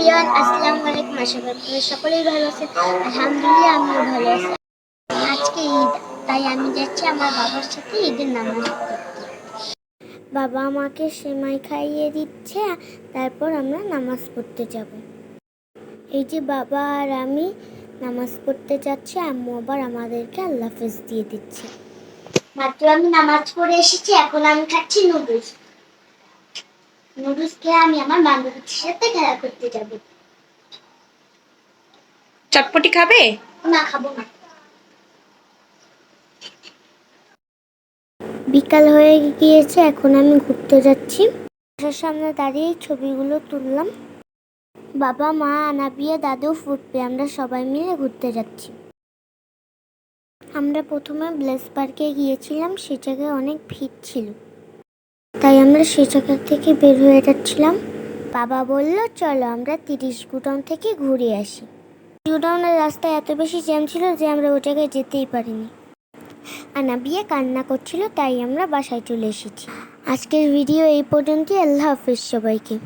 Everyone আসসালামু আলাইকুম, আশা করি সকলেই ভালো আছেন। আলহামদুলিল্লাহ, আমিও ভালো আছি। আজকে ঈদ, তাই আমি যাচ্ছি আমার বাবার সাথে ঈদের নামাজ বাবা আমাকে সেমাই খাইয়ে দিচ্ছে, তারপর আমরা নামাজ পড়তে যাব। এই যে বাবা আর আমি নামাজ পড়তে যাচ্ছি, আম্মু আবার আমাদেরকে আল্লাহ হাফেজ দিয়ে দিচ্ছে। মাত্র আমি নামাজ পড়ে এসেছি, এখন আমি খাচ্ছি নুডলস। নুডলস খেয়ে আমি আমার বান্ধবীর সাথে খেলা করতে যাব। চটপটি খাবে? না খাব না। বিকাল হয়ে গিয়েছে এখন আমি ঘুরতে যাচ্ছি। বাসার সামনে দাঁড়িয়ে ছবিগুলো তুললাম। বাবা মা আনাবিয়া দাদু ফুটবে আমরা সবাই মিলে ঘুরতে যাচ্ছি। আমরা প্রথমে ব্লেস পার্কে গিয়েছিলাম সে জায়গায় অনেক ভিড় ছিল। তাই আমরা সেই জায়গা থেকে বের হয়ে যাচ্ছিলাম। বাবা বলল, চলো আমরা তিরিশ গুডাউন থেকে ঘুরে আসি। গুডাউনের রাস্তায় এত বেশি জ্যাম ছিল যে আমরা ওই জায়গায় যেতেই পারিনি। আনাবিয়া কান্না করছিল, তাই আমরা বাসায় চলে এসেছি। আজকের ভিডিও এই পর্যন্তই। আল্লাহ হাফিজ সবাইকে।